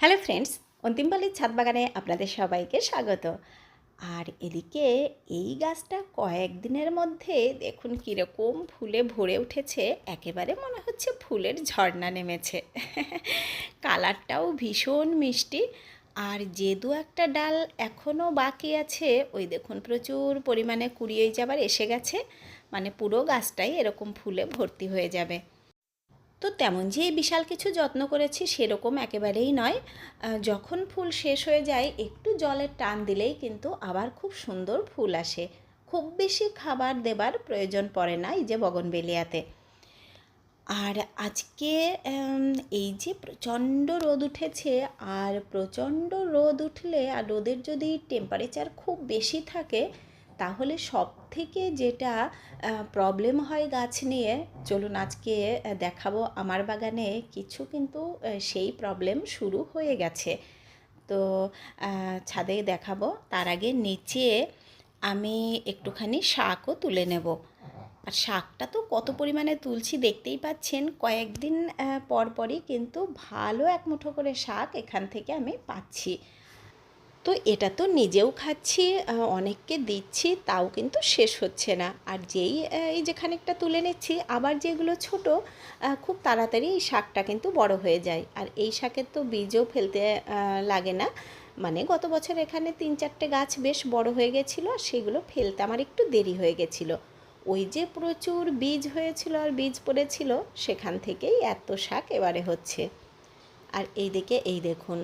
Hello friends, অন্তিমবালির ছাদ বাগানে আপনাদের সবাইকে স্বাগত। আর এদিকে এই গাছটা কয়েকদিনের মধ্যে দেখুন কীরকম ফুলে ভরে উঠেছে, একেবারে মনে হচ্ছে ফুলের ঝর্ণা নেমেছে। কালারটাও ভীষণ মিষ্টি। আর যে দু একটা ডাল এখনও বাকি আছে, ওই দেখুন প্রচুর পরিমাণে কুড়িয়ে যাবার এসে গেছে মানে পুরো গাছটাই এরকম ফুলে ভর্তি হয়ে যাবে। তো তেমন যে বিশাল কিছু যত্ন করেছি সেরকম একেবারেই নয়। যখন ফুল শেষ হয়ে যায়, একটু জলের টান দিলেই কিন্তু আবার খুব সুন্দর ফুল আসে। খুব বেশি খাবার দেবার প্রয়োজন পড়ে না এই যে বগনবেলিয়াতে। আর আজকে এই যে প্রচণ্ড রোদ উঠেছে, আর প্রচণ্ড রোদ উঠলে আর রোদের যদি টেম্পারেচার খুব বেশি থাকে তাহলে সব থেকে যেটা প্রবলেম হয় গাছ নিয়ে চলুন আজকে দেখাবো আমার বাগানে কিছু কিন্তু সেই প্রবলেম শুরু হয়ে গেছে। তো ছাদে দেখাবো তার আগে নিচে আমি একটুখানি শাকও তুলে নেব। আর শাকটা তো কত পরিমাণে তুলছি দেখতেই পাচ্ছেন কয়েকদিন আহ, পর পরই কিন্তু ভালো এক মুঠো করে শাক এখান থেকে আমি পাচ্ছি। তো এটা তো নিজেও খাচ্ছি অনেককে দিচ্ছি, তাও কিন্তু শেষ হচ্ছে না। আর যেই এই যে খানিকটা তুলে নিচ্ছি, আবার যেগুলো ছোট খুব তাড়াতাড়ি এই শাকটা কিন্তু বড় হয়ে যায়। আর এই শাকের তো বীজও ফেলতে লাগে না। মানে গত বছর এখানে তিন চারটে গাছ বেশ বড় হয়ে গেছিল, আর সেগুলো ফেলতে আমার একটু দেরি হয়ে গেছিল। ওই যে প্রচুর বীজ হয়েছিল আর বীজ পড়েছিল, সেখান থেকেই এত শাক এবারে হচ্ছে। আর এই দিকে এই দেখুন।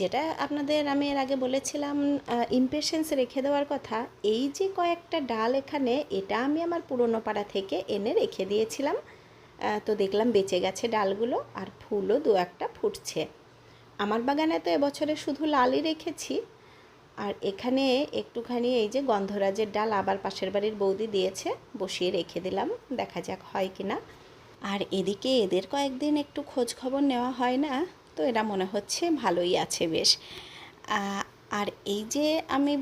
যেটা আপনাদের আমি এর আগে বলেছিলাম ইমপেশেন্স রেখে দেওয়ার কথা, এই যে কয়েকটা ডাল এখানে, এটা আমি আমার পুরনো পাড়া থেকে এনে রেখে দিয়েছিলাম। তো দেখলাম বেঁচে গেছে ডালগুলো আর ফুলও দু একটা ফুটছে। আমার বাগানে তো এবছরে শুধু লালই রেখেছি। আর এখানে একটুখানি এই যে গন্ধরাজের ডাল আবার পাশের বাড়ির বৌদি দিয়েছে, বসিয়ে রেখে দিলাম। দেখা যাক হয় কি না আর এদিকে এদের কয়েকদিন একটু খোঁজ খবর নেওয়া হয় না, তো এরা মনে হচ্ছে ভালোই আছে বেশ। আর এই যে আমি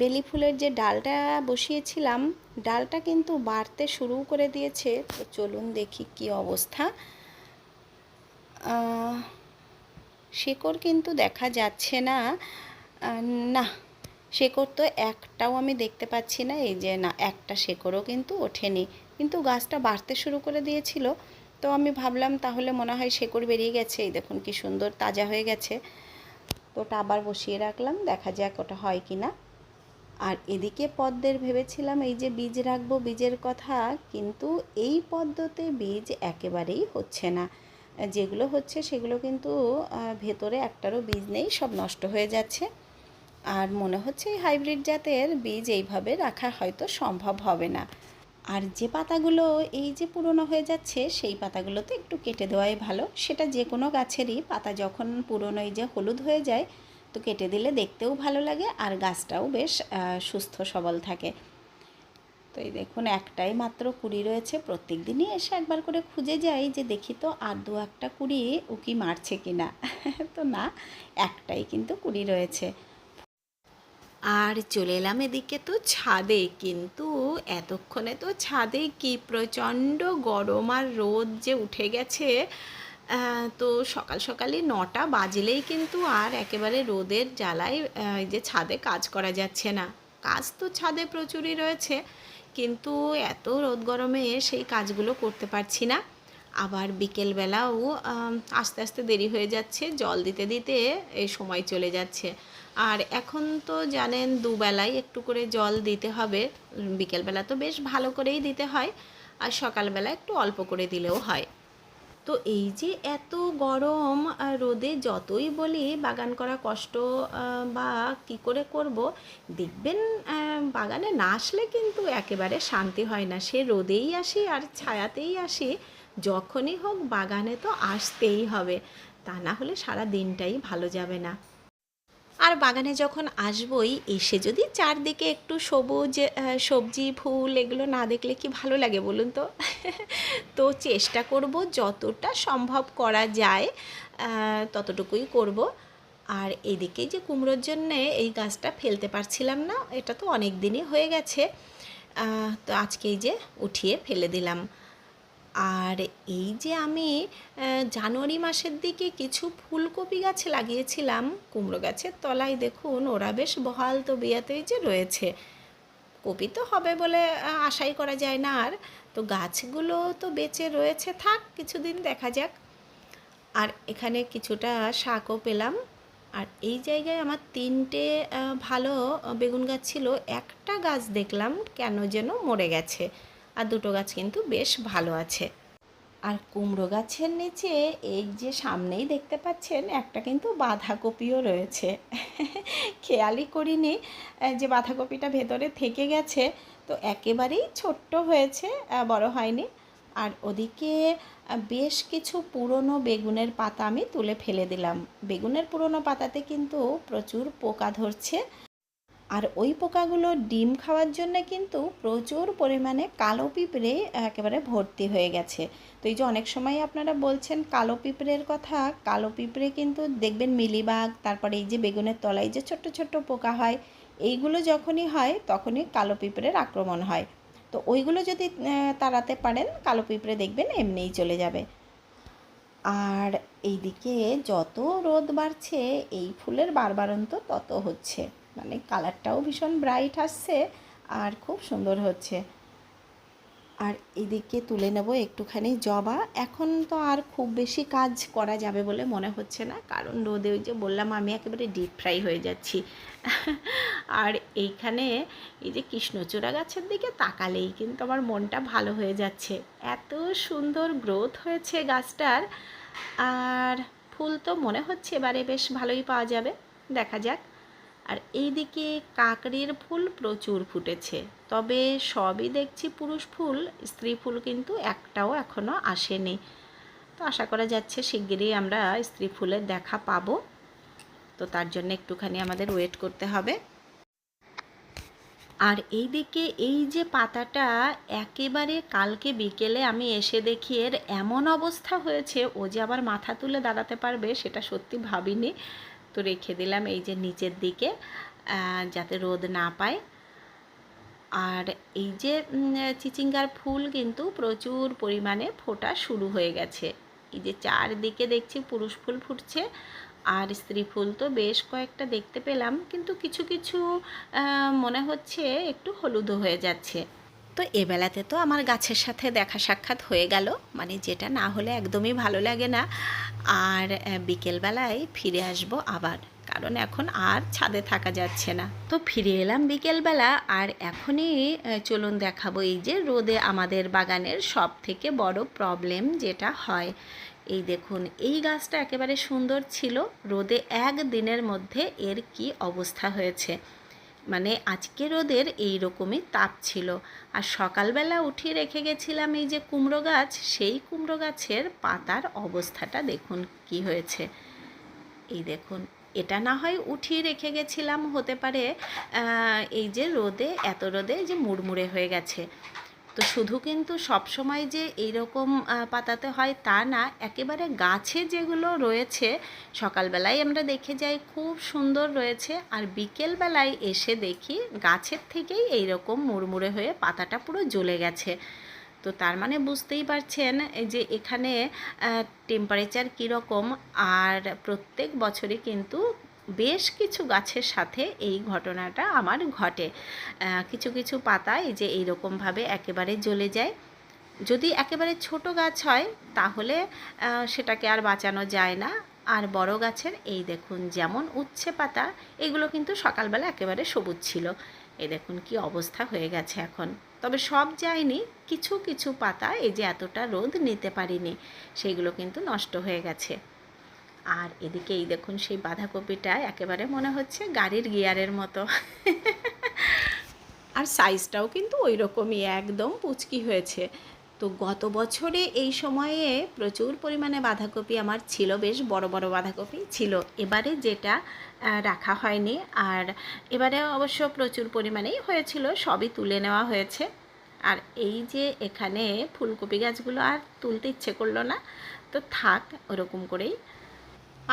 বেলি ফুলের যে ডালটা বসিয়েছিলাম, ডালটা কিন্তু বাড়তে শুরু করে দিয়েছে, তো চলুন দেখি কি অবস্থা। শেকড় কিন্তু দেখা যাচ্ছে না। না, শেকড় তো একটাও আমি দেখতে পাচ্ছি না, এই যে না, একটা শেকড়ও কিন্তু ওঠেনি। কিন্তু গাছটা বাড়তে শুরু করে দিয়েছিল। তো আমি ভাবলাম তাহলে মনে হয় শেকড় বেরিয়ে গেছে। এই দেখুন কি সুন্দর তাজা হয়ে গেছে। তো ওটা আবার বসিয়ে রাখলাম, দেখা যাক ওটা হয় কি না। আর এদিকে পদ্মের ভেবেছিলাম এই যে বীজ রাখব বীজের কথা, কিন্তু এই পদ্মতে বীজ একেবারেই হচ্ছে না। যেগুলো হচ্ছে সেগুলো কিন্তু ভেতরে একটারও বীজ নেই, সব নষ্ট হয়ে যাচ্ছে। আর মনে হচ্ছে এই হাইব্রিড জাতের বীজ এইভাবে রাখা হয়তো সম্ভব হবে না। আর যে পাতাগুলো এই যে পুরনো হয়ে যাচ্ছে, সেই পাতাগুলো তো একটু কেটে দেওয়াই ভালো। সেটা যে কোনো গাছেরই পাতা যখন পুরনো এই যে হলুদ হয়ে যায়, তো কেটে দিলে দেখতেও ভালো লাগে আর গাছটাও বেশ সুস্থ সবল থাকে। তো এই দেখুন, একটাই মাত্র কুড়ি রয়েছে। প্রত্যেক দিনই এসে একবার করে খুঁজে যাই যে দেখি তো আর দু একটা কুড়ি উকি মারছে কি না তো না, একটাই কিন্তু কুড়ি রয়েছে। আর চলে এলাম এদিকে তো ছাদে। কিন্তু এতক্ষণে তো ছাদে কি প্রচণ্ড গরম আর রোদ যে উঠে গেছে তো সকাল সকালই নটা বাজলেই কিন্তু আর একেবারে রোদের জ্বালায় যে ছাদে কাজ করা যাচ্ছে না। কাজ তো ছাদে প্রচুরই রয়েছে, কিন্তু এত রোদ গরমে সেই কাজগুলো করতে পারছি না। আবার বিকেলবেলাও আস্তে আস্তে দেরি হয়ে যাচ্ছে, জল দিতে দিতে এই সময় চলে যাচ্ছে। আর এখন তো জানেন দুবেলায় একটু করে জল দিতে হবে। বিকেলবেলা তো বেশ ভালো করেই দিতে হয়, আর সকালবেলা একটু অল্প করে দিলেও হয়। তো এই যে এত গরম রোদে যতই বলি বাগান করা কষ্ট বা কি করে করব, দেখবেন বাগানে না আসলে কিন্তু একেবারে শান্তি হয় না। সে রোদেই আসি আর ছায়াতেই আসি, যখনই হোক বাগানে তো আসতেই হবে। তা না হলে সারা দিনটাই ভালো যাবে না। আর বাগানে যখন আসবই, এসে যদি চারদিকে একটু সবুজ সবজি, ফুল এগুলো না দেখলে কি ভালো লাগে বলুন তো? তো চেষ্টা করব যতটা সম্ভব করা যায় ততটুকুই করব। আর এদিকে যে কুমড়োর জন্যে এই গাছটা ফেলতে পারছিলাম না, এটা তো অনেক দিনই হয়ে গেছে তো আজকেই যে উঠিয়ে ফেলে দিলাম। আর এই যে আমি জানুয়ারি মাসের দিকে কিছু ফুলকপি গাছ লাগিয়েছিলাম, কুমড়ো গাছের তলায় দেখুন, ওরা বেশ বহাল তো বিয়াতেই যে রয়েছে। কপি তো হবে বলে আশাই করা যায় না আর। তো গাছগুলো তো বেঁচে রয়েছে থাক, কিছুদিন দেখা যাক। আর এখানে কিছুটা শাকও পেলাম। আর এই জায়গায় আমার তিনটে ভালো বেগুন গাছ ছিল। একটা গাছ দেখলাম কেন যেন মরে গেছে। আর দুটো গাছ কিন্তু বেশ ভালো আছে। আর কুমড়ো গাছের নিচে এই যে সামনেই দেখতে পাচ্ছেন, একটা কিন্তু বাঁধাকপিও রয়েছে। খেয়ালই করিনি যে বাঁধাকপিটা ভেতরে থেকে গেছে, তো একেবারেই ছোট্ট হয়েছে বড় হয়নি। আর ওদিকে বেশ কিছু পুরনো বেগুনের পাতা আমি তুলে ফেলে দিলাম। বেগুনের পুরনো পাতাতে কিন্তু প্রচুর পোকা ধরছে। আর ওই পোকাগুলো ডিম খাওয়ার জন্য কিন্তু প্রচুর পরিমাণে কালো পিঁপড়ে একেবারে ভর্তি হয়ে গেছে। তো এই যে অনেক সময় আপনারা বলছেন কালো পিঁপড়ের কথা, কালো পিঁপড়ে কিন্তু দেখবেন মিলিবাগ, তারপরে এই যে বেগুনের তলায় যে ছোট্ট ছোট্ট পোকা হয়, এইগুলো যখনই হয় তখনই কালো পিঁপড়ের আক্রমণ হয়। তো ওইগুলো যদি তাড়াতে পারেন, কালো পিঁপড়ে দেখবেন এমনিই চলে যাবে। আর এইদিকে যত রোদ বাড়ছে, এই ফুলের বারবারন্ত তত হচ্ছে। মানে কালারটাও ভীষণ ব্রাইট আসছে আর খুব সুন্দর হচ্ছে। আর এদিকে তুলে নেব একটুখানি জবা। এখন তো আর খুব বেশি কাজ করা যাবে বলে মনে হচ্ছে না, কারণ রোদে ওই যে বললাম আমি একেবারে ডিপ ফ্রাই হয়ে যাচ্ছি। আর এইখানে এই যে কৃষ্ণচূড়া গাছের দিকে তাকালেই কিন্তু আমার মনটা ভালো হয়ে যাচ্ছে। এত সুন্দর গ্রোথ হয়েছে গাছটার। আর ফুল তো মনে হচ্ছে এবারে বেশ ভালোই পাওয়া যাবে। দেখা যাক। আর এইদিকে কাকড়ির ফুল প্রচুর ফুটেছে। তবে সবই দেখছি পুরুষ ফুল, স্ত্রী ফুল কিন্তু একটাও এখনও আসেনি। তো আশা করা যাচ্ছে শিগগিরই আমরা স্ত্রী ফুলের দেখা পাবো। তো তার জন্য একটুখানি আমাদের ওয়েট করতে হবে। আর এইদিকে এই যে পাতাটা একেবারে কালকে বিকেলে আমি এসে দেখি এর এমন অবস্থা হয়েছে, ও যে আবার মাথা তুলে দাঁড়াতে পারবে সেটা সত্যি ভাবিনি। তো রেখে দিলাম এই যে নিচের দিকে যাতে রোদ না পায়। আর এই যে চিচিঙ্গার ফুল কিন্তু প্রচুর পরিমাণে ফোটা শুরু হয়ে গেছে। এই যে চারদিকে দেখছি পুরুষ ফুল ফুটছে, আর স্ত্রী ফুল তো বেশ কয়েকটা দেখতে পেলাম, কিন্তু কিছু কিছু মনে হচ্ছে একটু হলুদও হয়ে যাচ্ছে। তো এবেলাতে তো আমার গাছের সাথে দেখা সাক্ষাৎ হয়ে গেল মানে যেটা না হলে একদমই ভালো লাগে না। আর বিকেলবেলায় ফিরে আসব আবার, কারণ এখন আর ছাদে থাকা যাচ্ছে না। তো ফিরে এলাম বিকেলবেলা, আর এখনই চলুন দেখাবো এই যে রোদে আমাদের বাগানের সব থেকে বড় প্রবলেম যেটা হয়। এই দেখুন, এই গাছটা একেবারে সুন্দর ছিল, রোদে এক দিনের মধ্যে এর কি অবস্থা হয়েছে? মানে আজকে রোদের এই রকমই তাপ ছিল। আর সকালবেলা উঠিয়ে রেখে গেছিলাম এই যে কুমড়ো গাছ, সেই কুমড়ো গাছের পাতার অবস্থাটা দেখুন কি হয়েছে। এই দেখুন, এটা না হয় উঠিয়ে রেখে গেছিলাম, হতে পারে এই যে রোদে, এত রোদে যে মুড়মুড়ে হয়ে গেছে। তো শুধু কিন্তু সব সময় যে এইরকম পাতাতে হয় তা না, একেবারে গাছে যেগুলো রয়েছে, সকালবেলায় আমরা দেখে যাই খুব সুন্দর রয়েছে, আর বিকেলবেলায় এসে দেখি গাছের থেকেই এইরকম মুড়মুড়ে হয়ে পাতাটা পুরো জ্বলে গেছে। তো তার মানে বুঝতেই পারছেন যে এখানে টেম্পারেচার কীরকম, আর প্রত্যেক বছরই কিন্তু বেশ কিছু গাছের সাথে এই ঘটনাটা আমার ঘটে। কিছু কিছু পাতা এই যে এইরকমভাবে একেবারে জ্বলে যায়। যদি একেবারে ছোট গাছ হয়, তাহলে সেটাকে আর বাঁচানো যায় না। আর বড় গাছের, এই দেখুন যেমন উচ্ছে পাতা, এগুলো কিন্তু সকালবেলা একেবারে সবুজ ছিল। এই দেখুন কি অবস্থা হয়ে গেছে এখন। তবে সব যায়নি, কিছু কিছু পাতা এই যে এতটা রোদ নিতে পারিনি, সেইগুলো কিন্তু নষ্ট হয়ে গেছে। আর এদিকে এই দেখুন সেই বাঁধাকপিটা একেবারে মনে হচ্ছে গাড়ির গিয়ারের মতো। আর সাইজটাও কিন্তু ওই রকমই একদম পুচকি হয়েছে। তো গত বছরে এই সময়ে প্রচুর পরিমাণে বাঁধাকপি আমার ছিল, বেশ বড় বড় বাঁধাকপি ছিল। এবারে যেটা রাখা হয়নি। আর এবারে অবশ্য প্রচুর পরিমাণেই হয়েছিল, সবই তুলে নেওয়া হয়েছে। আর এই যে এখানে ফুলকপি গাছগুলো আর তুলতে ইচ্ছে করল না, তো থাক, ওরকম করেই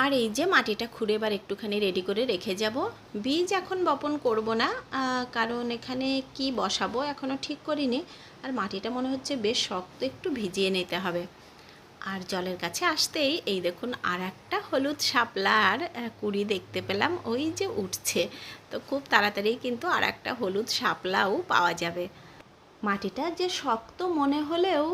আর এই যে মাটিটা খুঁড়ে এবার একটুখানি রেডি করে রেখে যাব। বীজ এখন বপন করব না কারণ এখানে কি বসাবো এখনও ঠিক করিনি। আর মাটিটা মনে হচ্ছে বেশ শক্ত, একটু ভিজিয়ে নিতে হবে। আর জলের কাছে আসতেই এই দেখুন আর একটা হলুদ শাপলার কুড়ি দেখতে পেলাম, ওই যে উঠছে। তো খুব তাড়াতাড়ি কিন্তু আর একটা হলুদ শাপলাও পাওয়া যাবে। মাটিটা যে শক্ত মনে হলেও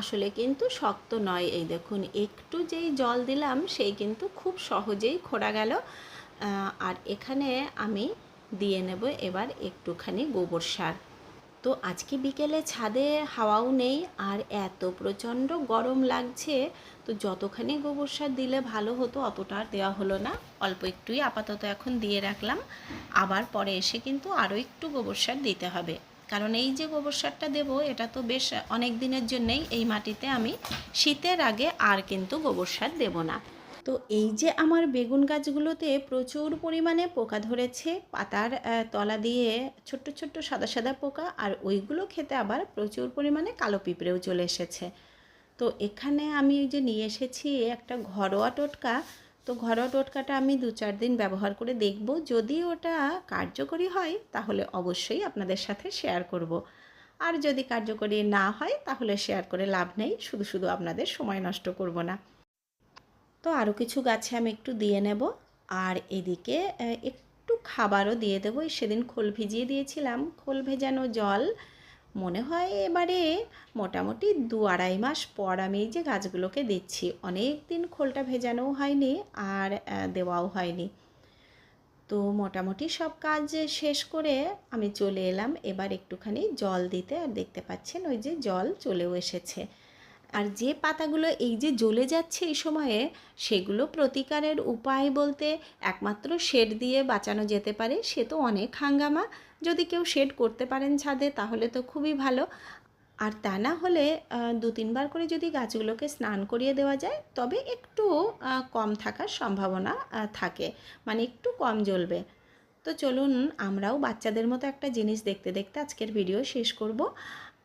আসলে কিন্তু শক্ত নয়। এই দেখুন, একটু যেই জল দিলাম, সেই কিন্তু খুব সহজেই খোঁড়া গেল। আর এখানে আমি দিয়ে নেব এবার একটুখানি গোবর সার। তো আজকে বিকেলে ছাদে হাওয়াও নেই, আর এত প্রচণ্ড গরম লাগছে, তো যতখানি গোবর সার দিলে ভালো হতো, অতটা আর দেওয়া হলো না। অল্প একটুই আপাতত এখন দিয়ে রাখলাম। আবার পরে এসে কিন্তু আরও একটু গোবর সার দিতে হবে। কারণ এই যে গোবর সারটা দেবো, এটা তো বেশ অনেক দিনের জন্যেই এই মাটিতে আমি শীতের আগে আর কিন্তু গোবর সার দেবো না। তো এই যে আমার বেগুন গাছগুলোতে প্রচুর পরিমাণে পোকা ধরেছে, পাতার তলা দিয়ে ছোট্ট ছোট্ট সাদা সাদা পোকা, আর ওইগুলো খেতে আবার প্রচুর পরিমাণে কালো পিঁপড়েও চলে এসেছে। তো এখানে আমি ওই যে নিয়ে এসেছি একটা ঘরোয়া টোটকা তো ঘরোয়া টোটকাটা আমি দু চার দিন ব্যবহার করে দেখব। যদি ওটা কার্যকরী হয়, তাহলে অবশ্যই আপনাদের সাথে শেয়ার করব। আর যদি কার্যকরী না হয়, তাহলে শেয়ার করে লাভ নেই। শুধু শুধু আপনাদের সময় নষ্ট করব না। তো আরও কিছু গাছে আমি একটু দিয়ে নেব। আর এদিকে একটু খাবারও দিয়ে দেবো। সেদিন খোল ভিজিয়ে দিয়েছিলাম। খোল ভেজানো জল মনে হয় এবারে মোটামুটি দু আড়াই মাস পর আমি যে গাছগুলোকে দিচ্ছি। অনেক দিন খোলটা ভেজানোও হয়নি আর দেওয়াও হয়নি। তো মোটামুটি সব কাজ শেষ করে আমি চলে এলাম। এবার একটুখানি জল দিতে আর দেখতে পাচ্ছেন ওই যে জল চলেও এসেছে। আর যে পাতাগুলো এই যে জ্বলে যাচ্ছে এই সময়ে, সেগুলো প্রতিকারের উপায় বলতে একমাত্র শেড দিয়ে বাঁচানো যেতে পারে, সে তো অনেক হাঙ্গামা। যদি কেউ শেড করতে পারেন ছাদে, তাহলে তো খুবই ভালো। আর তা না হলে দু তিনবার করে যদি গাছগুলোকে স্নান করিয়ে দেওয়া যায়, তবে একটু কম থাকার সম্ভাবনা থাকে। মানে একটু কম জ্বলবে। তো চলুন, আমরাও বাচ্চাদের মতো একটা জিনিস দেখতে দেখতে আজকের ভিডিও শেষ করব।